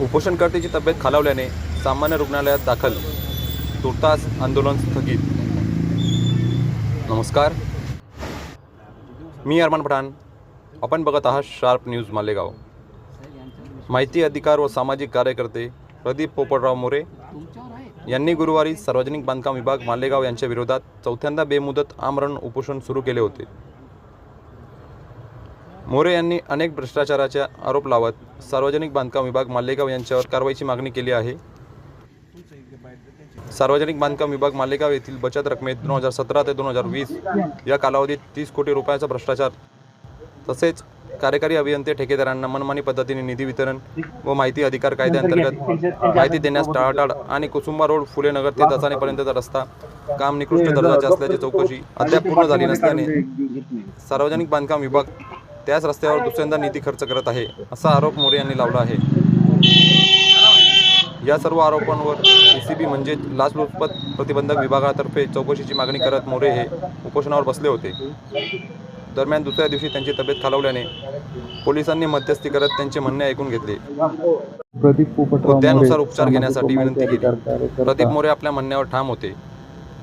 उपोषणकर्त्याची तब्येत खालावल्याने सामान्य रुग्णालयात दाखल. तुर्तास आंदोलन स्थगित. नमस्कार. मी अरमान पठाण. आपण बघत आहात शार्प न्यूज मालेगाव. माहिती अधिकार व सामाजिक कार्यकर्ते प्रदीप पोपटराव मोरे यांनी गुरुवारी सार्वजनिक बांधकाम विभाग मालेगाव यांच्या विरोधात चौथ्यांदा बेमुदत आमरण उपोषण सुरू केले होते. मोरे यांनी अनेक भ्रष्टाचाराचे आरोप लावत सार्वजनिक बांधकाम विभाग मालेगाव यांच्यावर कारवाईची मागणी केली आहे. सार्वजनिक बांधकाम विभाग मालेगाव येथील बचत रकमेत दोन हजार सतरा ते दोन हजार वीस या कालावधीत तीस कोटी रुपयाचा भ्रष्टाचार तसेच कार्यकारी अभियंते ठेकेदारांना मनमानी पद्धतीने निधी वितरण व माहिती अधिकार कायद्याअंतर्गत माहिती देण्यास टाळाटाळ आणि कुसुंबा रोड फुले नगर ते दसानेपर्यंतचा रस्ता काम निकृष्ट दर्जाचे असल्याची चौकशी अद्याप पूर्ण झाली नसल्याने सार्वजनिक बांधकाम विभाग त्याच रस्त्यावर दुसऱ्यांदा निधी खर्च करत आहे असा आरोप मोरे यांनी लावला आहे. या सर्व आरोपांवर एसीबी म्हणजेच लाचलुचपत प्रतिबंधक विभागातर्फे चौकशीची मागणी करत मोरे हे उपोषणावर बसले होते. दरम्यान दुसऱ्या दिवशी त्यांची तब्येत खालावल्याने पोलिसांनी मध्यस्थी करत त्यांचे म्हणणे ऐकून घेतले. व त्यानुसार उपचार घेण्यासाठी विनंती केली. प्रदीप मोरे आपल्या म्हणण्यावर ठाम होते.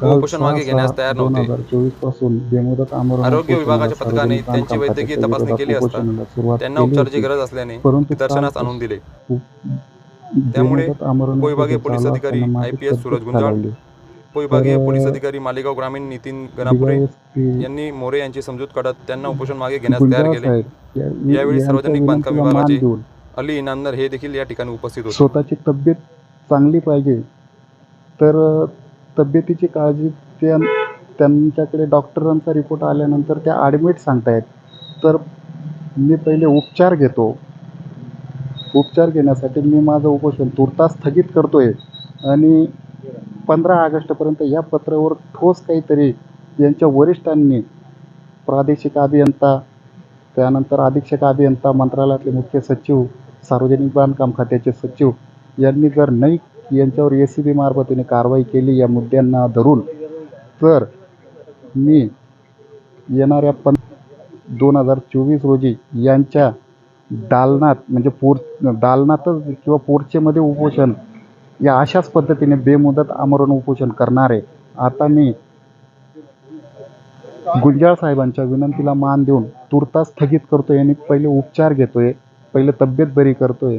उपोषण मागे घेण्यास तयार नव्हते. पासून बेमुदत आरोग्य विभागाच्या पथकाने त्यांची वैद्यकीय तपासणी केली असता त्यांना उपचाराची. गरज असल्याने काल आणून दिले. त्यामुळे उपोषण पोलीस अधिकारी असताना माझी IPS सूरज गुंजाळ, तर- पोलीस अधिकारी मालेगाव ग्रामीण नितीन गणापुरे यांनी मोरे यांची समजूत काढत त्यांना उपोषण मागे घेण्यास तयार केले. यावेळी सार्वजनिक बांधकाम विभागाचे अली इनामदार हे देखील या ठिकाणी उपस्थित होते. स्वतःची तब्येत चांगली पाहिजे. तर तब्येतीची काळजी त्या त्यांच्याकडे डॉक्टरांचा रिपोर्ट आल्यानंतर त्या ॲडमिट सांगतायत. तर मी पहिले उपचार घेतो. उपचार घेण्यासाठी मी माझं उपोषण तुर्तास स्थगित करतोय. आणि पंधरा ऑगस्टपर्यंत या पत्रावर ठोस काहीतरी यांच्या वरिष्ठांनी प्रादेशिक अभियंता त्यानंतर अधीक्षक अभियंता मंत्रालयातले मुख्य सचिव सार्वजनिक बांधकाम खात्याचे सचिव यांनी जर नाही यांच्यावर ए सी बीमार्फतीने कारवाई केली या मुद्द्यांना धरून. तर मी येणाऱ्या पण दोन हजार चोवीस रोजी यांच्या दालनात म्हणजे पोर दालनातच किंवा पोर्चेमध्ये उपोषण या अशाच पद्धतीने बेमुदत आमरण उपोषण करणार आहे आता मी गुंजाळ साहेबांच्या विनंतीला मान देऊन तुर्तास स्थगित करतोय आणि पहिले उपचार घेतोय पहिले तब्येत बरी करतोय.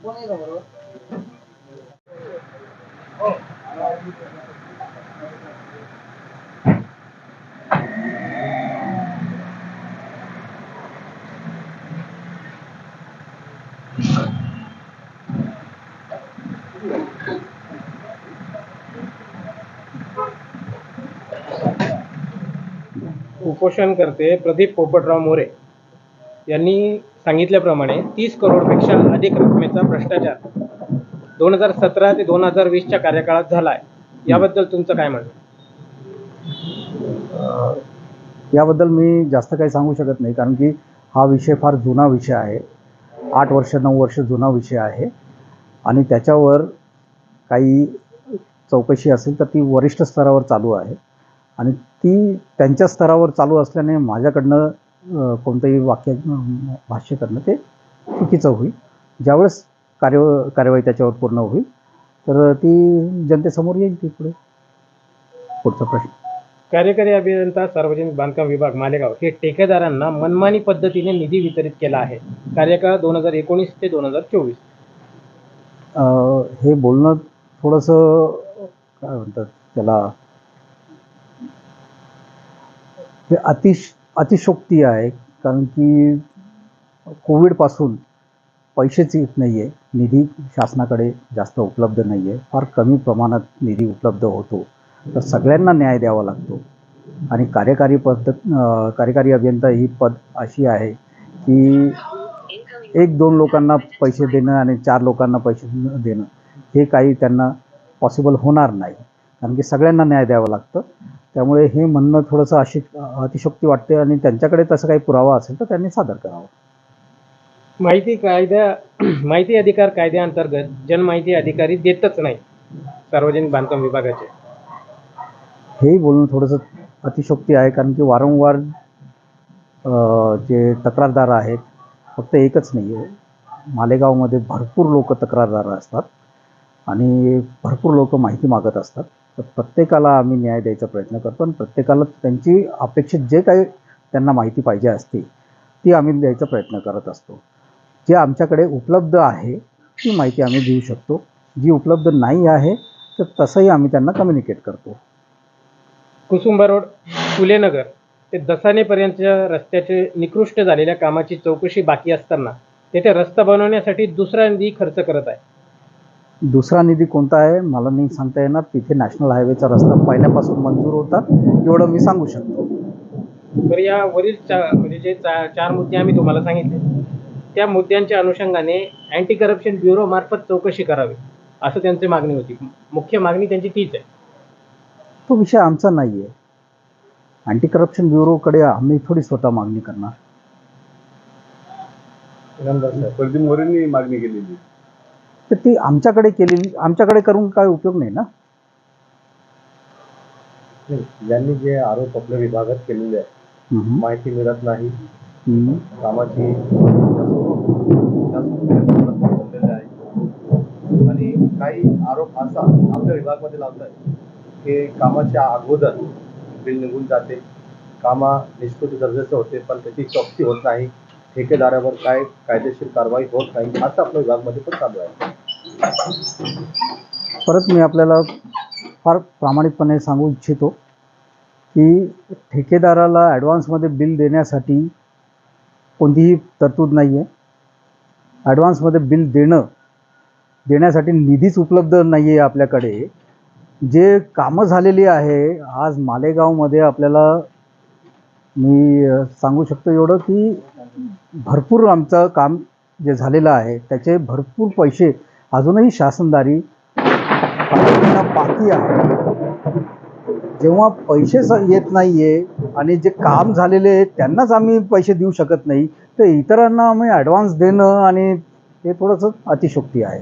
뭐해서 그러? 어. उपोषणकर्ते प्रदीप पोपटराव मोरे. यांनी सांगितल्याप्रमाणे तीस करोडपेक्षा अधिक रकमेचा भ्रष्टाचार दोन हजार सतरा ते दोन हजार वीसच्या कार्यकाळात झाला आहे याबद्दल तुमचं काय म्हणणं? याबद्दल मी जास्त काही सांगू शकत नाही कारण की हा विषय फार जुना विषय आहे. आठ वर्ष नऊ वर्ष जुना विषय आहे. आणि त्याच्यावर काही चौकशी असेल तर ती वरिष्ठ स्तरावर चालू आहे. आणि ती त्यांच्या स्तरावर चालू असल्याने माझ्याकडनं कोणतंही वाक्य भाष्य करणं ते चुकीचं होईल. ज्यावेळेस कार्य कार्यवाही त्याच्यावर पूर्ण होईल तर ती जनतेसमोर येईल ती पुढे. पुढचा प्रश्न. कार्यकारी अभियंता सार्वजनिक बांधकाम विभाग मालेगाव हे ठेकेदारांना मनमानी पद्धतीने निधी वितरित केला आहे. कार्यकाळ दोन हजार एकोणीस ते दोन हजार चोवीस. हे बोलणं थोडंसं काय म्हणतात त्याला हे अतिश अतिशोक्ती आहे कारण की कोविडपासून पैसेच येत नाही आहे निधी शासनाकडे जास्त उपलब्ध नाही आहे फार कमी प्रमाणात निधी उपलब्ध होतो. तर सगळ्यांना न्याय द्यावा लागतो. आणि कार्यकारी पद्धत कार्यकारी अभियंता ही पद अशी आहे की एक दोन लोकांना पैसे देणं आणि चार लोकांना पैसे देणं हे काही त्यांना पॉसिबल होणार नाही. कारण की सगळ्यांना न्याय द्यावं लागतं. त्यामुळे हे म्हणणं थोडंसं अशी अतिशोक्ती वाटते आणि त्यांच्याकडे तसं काही पुरावा असेल तर त्यांनी सादर करावा. माहिती कायद्या माहिती अधिकार कायद्याअंतर्गत जनमाहिती अधिकारी देतच नाही सार्वजनिक बांधकाम विभागाचे. हेही बोलणं थोडंसं अतिशोक्ती आहे कारण की वारंवार अं, जे तक्रारदार आहेत फक्त एकच नाही आहे मालेगावमध्ये भरपूर लोक तक्रारदार असतात. आणि भरपूर लोक माहिती मागत असतात. तर प्रत्येकाला आम्ही न्याय द्यायचा प्रयत्न करतो आणि प्रत्येकाला त्यांची अपेक्षित जे काही त्यांना माहिती पाहिजे असते ती आम्ही द्यायचा प्रयत्न करत असतो. जे आमच्याकडे उपलब्ध आहे ती माहिती आम्ही देऊ शकतो. जी उपलब्ध नाही आहे तर तसंही आम्ही त्यांना कम्युनिकेट करतो. कुसुंबा रोड फुलेनगर. ते दसानेपर्यंतच्या रस्त्याचे निकृष्ट झालेल्या कामाची चौकशी बाकी असताना तेथे रस्ता बनवण्यासाठी दुसरा निधी खर्च करत आहे. दुसरा निधी कोणता आहे? मला नाही सांगता येणार. तिथे नॅशनल हायवेचा रस्ता पहिल्यापासून मंजूर होता एवढं मी सांगू शकतो. तर या वरील म्हणजे जे चा चार मुद्दे आम्ही तुम्हाला सांगितले त्या मुद्द्यांच्या अनुषंगाने अँटी करप्शन ब्युरो मार्फत चौकशी करावी असं त्यांची मागणी होती. मुख्य मागणी त्यांची तीच आहे. तो विषय आमचा नाही आहे अँटी करप्शन ब्युरोकडे आम्ही थोडी स्वतः मागणी करणार. प्रदीप मोरेंनी मागणी केलेली. तर ती आमच्याकडे केलेली आमच्याकडे करून काय उपयोग नाही ना? ज्यांनी जे आरोप आपल्या विभागात केलेले आहे हम्म. माहिती मिळत नाही. कामाची आणि काही आरोप असा आपल्या विभागामध्ये लावत आहे की कामाच्या अगोदर बिल निघून जाते. कामा निष्कृती दर्जाचे होते पण त्याची चौकशी होत नाही. ठेकेदारावर काय कायदेशीर कारवाई होत नाही असं आपल्या विभागामध्ये पण चालू आहे. परत मी आपल्याला फार प्रामाणिकपणे सांगू इच्छितो की ठेकेदाराला ॲडव्हान्समध्ये बिल देण्यासाठी कोणतीही तरतूद नाही आहे ॲडव्हान्समध्ये बिल देणं देण्यासाठी निधीच उपलब्ध नाही आहे आपल्याकडे. जे कामं झालेली आहे आज मालेगावमध्ये आपल्याला मी सांगू शकतो एवढं की भरपूर आमचं काम जे झालेलं आहे त्याचे भरपूर पैसे अजूनही शासनदारी बाकी आहे. जेव्हा पैसे येत नाहीये आणि जे काम झालेले आहे त्यांनाच आम्ही पैसे देऊ शकत नाही तर इतरांना आम्ही ॲडव्हान्स देणं आणि हे थोडंसं अतिशोक्ती आहे.